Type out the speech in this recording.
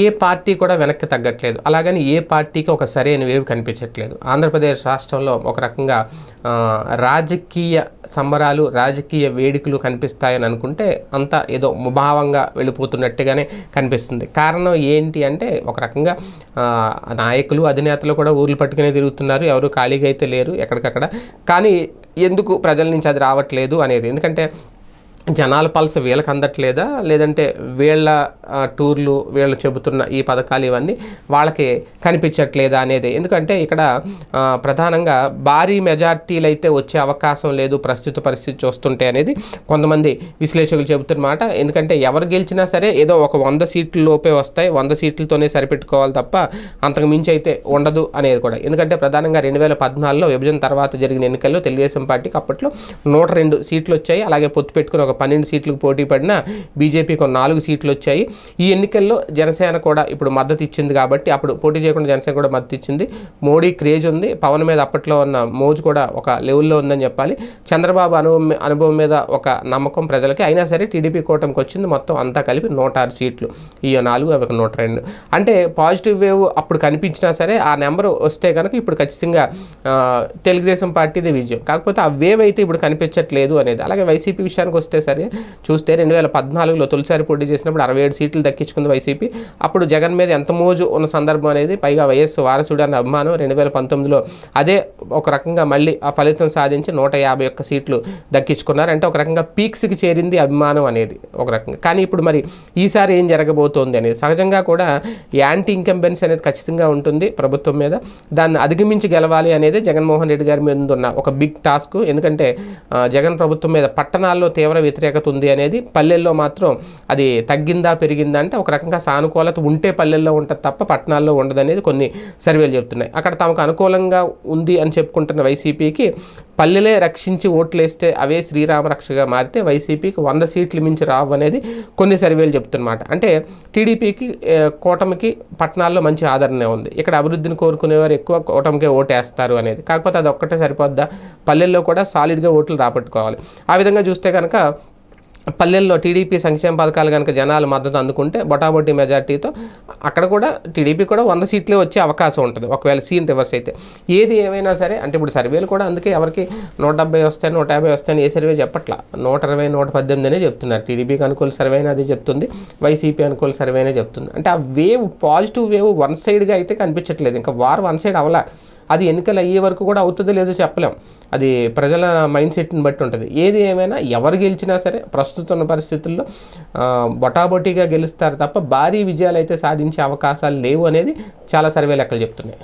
ఏ party కూడా వెనక్కి తగ్గట్లేదు. అలాగని ఏ పార్టీకి ఒక సరైన వేవ్ కనిపించట్లేదు. ఆంధ్రప్రదేశ్ రాష్ట్రంలో ఒక రకంగా రాజకీయ సంబరాలు రాజకీయ వేడుకలు కనిపిస్తాయని అనుకుంటే అంతా ఏదో ముభావంగా వెళ్ళిపోతున్నట్టుగానే కనిపిస్తుంది. కారణం ఏంటి అంటే ఒక రకంగా నాయకులు అధినేతలు కూడా ఊర్లు పట్టుకునే తిరుగుతున్నారు. ఎవరు ఖాళీగా అయితే లేరు ఎక్కడికక్కడ. కానీ ఎందుకు ప్రజల నుంచి అది రావట్లేదు అనేది? ఎందుకంటే జనాల పల్స్ వీళ్ళకి అందట్లేదా? లేదంటే వీళ్ళ టూర్లు వీళ్ళు చెబుతున్న ఈ పథకాలు ఇవన్నీ వాళ్ళకి కనిపించట్లేదా అనేది? ఎందుకంటే ఇక్కడ ప్రధానంగా భారీ మెజార్టీలు అయితే వచ్చే అవకాశం లేదు ప్రస్తుత పరిస్థితి చూస్తుంటే అనేది కొంతమంది విశ్లేషకులు చెబుతున్నమాట. ఎందుకంటే ఎవరు గెలిచినా సరే ఏదో ఒక వంద సీట్ల లోపే వస్తాయి. వంద సీట్లతోనే సరిపెట్టుకోవాలి తప్ప అంతకు మించి అయితే ఉండదు అనేది కూడా. ఎందుకంటే ప్రధానంగా రెండు వేల పద్నాలుగులో విభజన తర్వాత జరిగిన ఎన్నికల్లో తెలుగుదేశం పార్టీకి అప్పట్లో నూట రెండు సీట్లు వచ్చాయి. అలాగే పొత్తు పెట్టుకుని ఒక పన్నెండు సీట్లకు పోటీ పడిన బీజేపీకి ఒక నాలుగు సీట్లు వచ్చాయి. ఈ ఎన్నికల్లో జనసేన కూడా ఇప్పుడు మద్దతు ఇచ్చింది కాబట్టి అప్పుడు పోటీ చేయకుండా జనసేన కూడా మద్దతు ఇచ్చింది. మోడీ క్రేజ్ ఉంది. పవన్ మీద అప్పట్లో ఉన్న మోజు కూడా ఒక లెవెల్లో ఉందని చెప్పాలి. చంద్రబాబు అనుభవం అనుభవం మీద ఒక నమ్మకం ప్రజలకి. అయినా సరే టీడీపీ కూటమికి వచ్చింది మొత్తం అంతా కలిపి నూట ఆరు సీట్లు. ఈ నాలుగు అవి ఒక నూట రెండు. అంటే పాజిటివ్ వేవ్ అప్పుడు కనిపించినా సరే ఆ నెంబర్ వస్తే కనుక ఇప్పుడు ఖచ్చితంగా తెలుగుదేశం పార్టీదే విజయం. కాకపోతే ఆ వేవ్ అయితే ఇప్పుడు కనిపించట్లేదు అనేది. అలాగే వైసీపీ విషయానికి వస్తే సరే చూస్తే రెండు వేల పద్నాలుగులో తొలిసారి పోటీ చేసినప్పుడు అరవై ఏడు సీట్లు దక్కించుకుంది వైసీపీ. అప్పుడు జగన్ మీద ఎంత మోజు ఉన్న సందర్భం అనేది పైగా వైఎస్ వారసుడు అన్న అభిమానం రెండు వేల పంతొమ్మిదిలో అదే ఒక రకంగా మళ్ళీ ఆ ఫలితం సాధించి నూట యాభై ఒక్క సీట్లు దక్కించుకున్నారు. అంటే ఒక రకంగా పీక్స్కి చేరింది అభిమానం అనేది ఒక రకంగా. కానీ ఇప్పుడు మరి ఈసారి ఏం జరగబోతోంది అనేది సహజంగా కూడా యాంటీ ఇంకంబెన్స్ అనేది ఖచ్చితంగా ఉంటుంది ప్రభుత్వం మీద. దాన్ని అధిగమించి గెలవాలి అనేది జగన్మోహన్ రెడ్డి గారి మీద ఉన్న ఒక బిగ్ టాస్క్. ఎందుకంటే జగన్ ప్రభుత్వం మీద పట్టణాల్లో తీవ్ర వ్యతిరేకత ఉంది అనేది పల్లెల్లో మాత్రం అది తగ్గిందా పెరిగిందా అంటే ఒక రకంగా సానుకూలత ఉంటే పల్లెల్లో ఉంటుంది తప్ప పట్టణాల్లో ఉండదనేది కొన్ని సర్వేలు చెప్తున్నాయి. అక్కడ తమకు అనుకూలంగా ఉంది అని చెప్పుకుంటున్న వైసీపీకి పల్లెలే రక్షించి ఓట్లు వేస్తే అవే శ్రీరామ రక్షగా మారితే వైసీపీకి వంద సీట్లు మించి రావు అనేది కొన్ని సర్వేలు చెప్తున్నమాట. అంటే టీడీపీకి కూటమికి పట్టణాల్లో మంచి ఆదరణ ఉంది. ఇక్కడ అభివృద్ధిని కోరుకునేవారు ఎక్కువ కూటమికే ఓటేస్తారు అనేది. కాకపోతే అది ఒక్కటే సరిపోద్దా? పల్లెల్లో కూడా సాలిడ్గా ఓట్లు రాబట్టుకోవాలి. ఆ విధంగా చూస్తే కనుక పల్లెల్లో టీడీపీ సంక్షేమ పథకాలు కనుక జనాలు మద్దతు అందుకుంటే బొటాబొట్టి మెజార్టీతో అక్కడ కూడా టీడీపీ కూడా వంద సీట్లే వచ్చే అవకాశం ఉంటుంది. ఒకవేళ సీన్ రివర్స్ అయితే. ఏది ఏమైనా సరే అంటే ఇప్పుడు సర్వేలు కూడా అందుకే ఎవరికి నూట డెబ్బై వస్తాయి నూట యాభై వస్తాయని ఏ సర్వే చెప్పట్లా. నూట ఇరవై నూట పద్దెనిమిది అనే చెప్తున్నారు. టీడీపీకి అనుకూల సర్వే అయినా చెప్తుంది. వైసీపీ అనుకూల సర్వే అనే చెప్తుంది. అంటే ఆ వేవ్ పాజిటివ్ వేవ్ వన్ సైడ్గా అయితే కనిపించట్లేదు. ఇంకా వార్ వన్ సైడ్ అవలా అది ఎన్నికలు అయ్యే వరకు కూడా అవుతుందో లేదో చెప్పలేం. అది ప్రజల మైండ్ సెట్ని బట్టి ఉంటుంది. ఏది ఏమైనా ఎవరు గెలిచినా సరే ప్రస్తుతం ఉన్న పరిస్థితుల్లో బొటాబొటీగా గెలుస్తారు తప్ప భారీ విజయాలు అయితే సాధించే అవకాశాలు లేవు అనేది చాలా సర్వే లెక్కలు చెప్తున్నాయి.